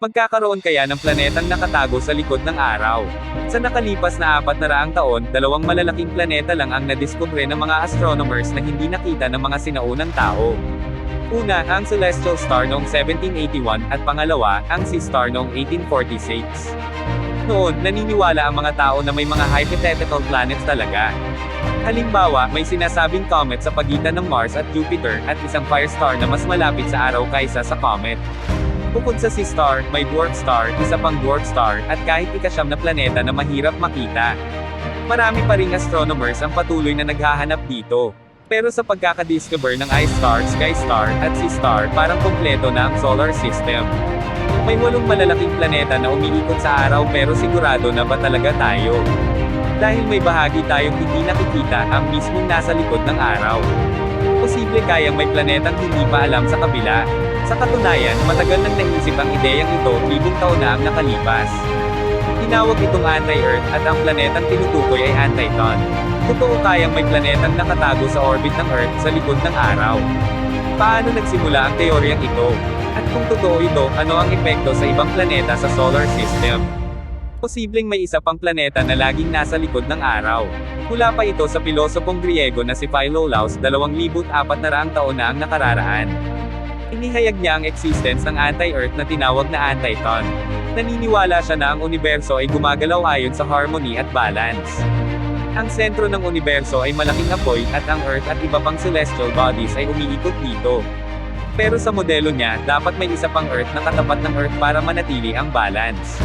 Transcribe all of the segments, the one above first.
Magkakaroon kaya ng planetang nakatago sa likod ng araw. Sa nakalipas na apat na raang taon, dalawang malalaking planeta lang ang nadiskubre ng mga astronomers na hindi nakita ng mga sinaunang tao. Una, ang celestial star noong 1781 at pangalawa, ang sea star noong 1846. Noon, naniniwala ang mga tao na may mga hypothetical planets talaga. Halimbawa, may sinasabing comet sa pagitan ng Mars at Jupiter, at isang fire star na mas malapit sa araw kaysa sa comet. Bukod sa sea star, may dwarf star, isa pang dwarf star, at kahit ikasyam na planeta na mahirap makita. Marami pa ring astronomers ang patuloy na naghahanap dito. Pero sa pagkakadiscover ng ice star, sky star, at sea star, parang kompleto na ang solar system. May walong malalaking planeta na umiikot sa araw pero sigurado na ba talaga tayo? Dahil may bahagi tayong hindi nakikita, ang mismong nasa likod ng araw. Posible kayang may planetang hindi pa alam sa kabila. Sa katunayan, matagal nang naisip ang ideyang ito, libong taon na ang nakalipas. Tinawag itong anti-Earth at ang planetang tinutukoy ay Antiton. Totoo kayang may planetang nakatago sa orbit ng Earth sa likod ng araw. Paano nagsimula ang teoryang ito? At kung totoo ito, ano ang epekto sa ibang planeta sa solar system? Posibleng may isa pang planeta na laging nasa likod ng araw. Mula pa ito sa pilosopong Griego na si Philolaus 2,400 taon na ang nakararaan. Inihayag niya ang existence ng anti-Earth na tinawag na Antiton. Naniniwala siya na ang universo ay gumagalaw ayon sa harmony at balance. Ang sentro ng universo ay malaking apoy, at ang Earth at iba pang celestial bodies ay umiikot dito. Pero sa modelo niya, dapat may isa pang Earth na katapat ng Earth para manatili ang balance.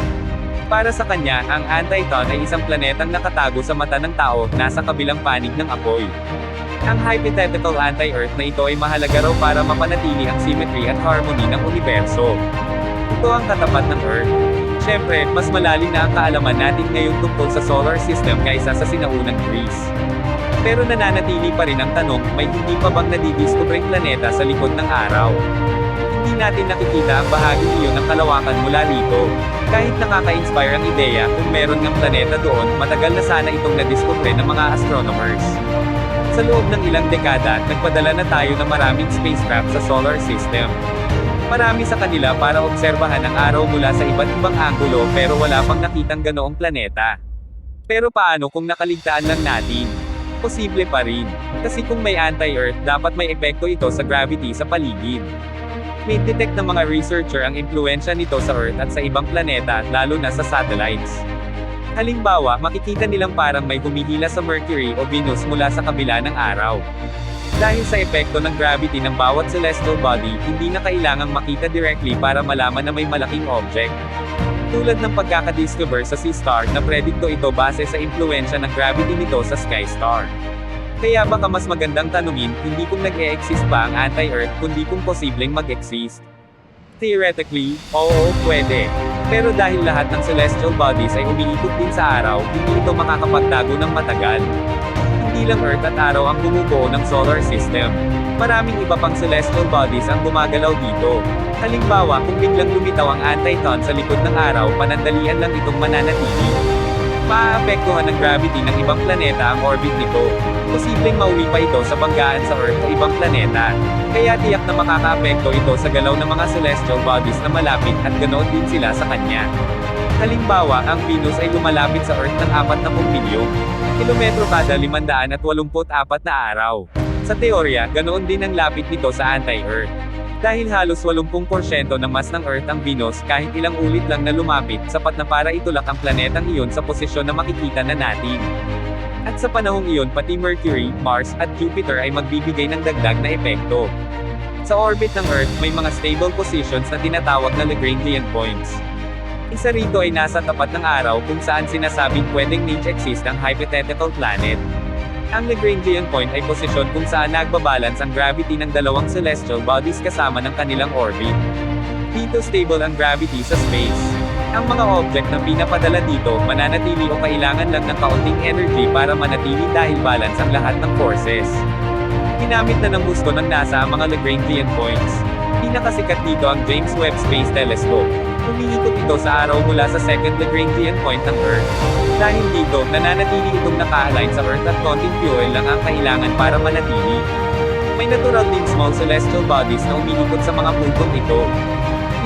Para sa kanya, ang Antiton ay isang planetang nakatago sa mata ng tao, nasa kabilang panig ng apoy. Ang hypothetical anti-Earth na ito ay mahalaga raw para mapanatili ang symmetry at harmony ng universo. Ito ang katapat ng Earth. Siyempre, mas malalim na ang kaalaman natin ngayon tungkol sa solar system kaysa sa sinaunang Greece. Pero nananatili pa rin ang tanong, may hindi pa bang nadidiskubreng planeta sa likod ng araw? Natin nakikita ang bahagi iyon ng kalawakan mula rito. Kahit nakaka-inspire ang ideya, kung meron ng planeta doon, matagal na sana itong nadiskubre ng mga astronomers. Sa loob ng ilang dekada, nagpadala na tayo ng maraming spacecraft sa solar system. Marami sa kanila para obserbahan ang araw mula sa iba't ibang anggulo pero wala pang nakitang ganoong planeta. Pero paano kung nakaligtaan lang natin? Posible pa rin. Kasi kung may anti-Earth, dapat may epekto ito sa gravity sa paligid. Detect ng mga researcher ang impluensya nito sa Earth at sa ibang planeta, lalo na sa satellites. Halimbawa, makikita nilang parang may humihila sa Mercury o Venus mula sa kabila ng araw. Dahil sa epekto ng gravity ng bawat celestial body, hindi na kailangang makita directly para malaman na may malaking object. Tulad ng pagkakadiscover sa sea star na predikto ito base sa impluensya ng gravity nito sa sky star. Kaya baka mas magandang tanungin, hindi kung nag-e-exist ba ang anti-Earth, kundi kung posibleng mag-exist. Theoretically, oo, pwede. Pero dahil lahat ng celestial bodies ay umiikot din sa araw, hindi ito makakapagtago ng matagal. Hindi lang Earth at araw ang bumubuo ng solar system. Maraming iba pang celestial bodies ang gumagalaw dito. Halimbawa, kung biglang lumitaw ang antiton sa likod ng araw, panandalian lang itong mananatili. Maaapektuhan ng gravity ng ibang planeta ang orbit nito. Posibleng mauwi pa ito sa banggaan sa Earth o ibang planeta. Kaya tiyak na makakaapekto ito sa galaw ng mga celestial bodies na malapit at ganoon din sila sa kanya. Halimbawa, ang Venus ay lumalapit sa Earth ng 40 milyong kilometro kada 584 na araw. Sa teorya, ganoon din ang lapit nito sa anti-Earth. Dahil halos 80% ng mass ng Earth ang Venus, kahit ilang ulit lang na lumapit, sapat na para itulak ang planetang iyon sa posisyon na makikita na natin. At sa panahong iyon pati Mercury, Mars, at Jupiter ay magbibigay ng dagdag na epekto. Sa orbit ng Earth, may mga stable positions na tinatawag na Lagrangian points. Isa rito ay nasa tapat ng araw kung saan sinasabing pwedeng niche-exist ang hypothetical planet. Ang Lagrangian point ay posisyon kung saan nagbabalance ang gravity ng dalawang celestial bodies kasama ng kanilang orbit. Dito stable ang gravity sa space. Ang mga object na pinapadala dito, mananatili o kailangan lang ng kaunting energy para manatili dahil balance ang lahat ng forces. Ginamit na ng gusto ng NASA ang mga Lagrangian points. Pinakasikat dito ang James Webb Space Telescope. Umiikot ito sa araw mula sa second Lagrangian point ng Earth. Dahil dito, nananatili itong naka-align sa Earth at konting fuel lang ang kailangan para manatili. May natural din small celestial bodies na umiikot sa mga puntong ito.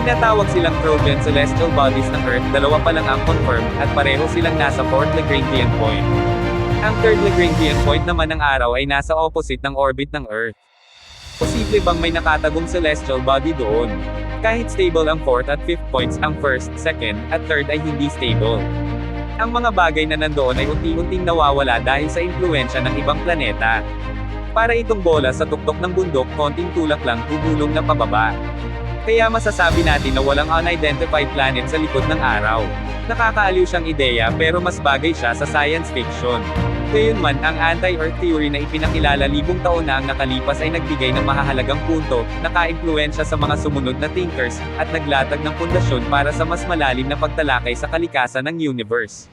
Tinatawag silang Trojan celestial bodies ng Earth, dalawa pa lang ang confirmed, at pareho silang nasa 4th Lagrangian point. Ang 3rd Lagrangian point naman ng araw ay nasa opposite ng orbit ng Earth. Posible bang may nakatagong celestial body doon? Kahit stable ang 4th at 5th points, ang 1st, 2nd, at 3rd ay hindi stable. Ang mga bagay na nandoon ay unti-unting nawawala dahil sa impluensya ng ibang planeta. Para itong bola sa tuktok ng bundok, konting tulak lang, gugulong na pababa. Kaya masasabi natin na walang unidentified planet sa likod ng araw. Nakakaaliw siyang ideya pero mas bagay siya sa science fiction. Gayunman, ang anti-Earth theory na ipinakilala libong taon na ang nakalipas ay nagbigay ng mahahalagang punto, nakaimpluensya sa mga sumunod na thinkers, at naglatag ng pundasyon para sa mas malalim na pagtalakay sa kalikasan ng universe.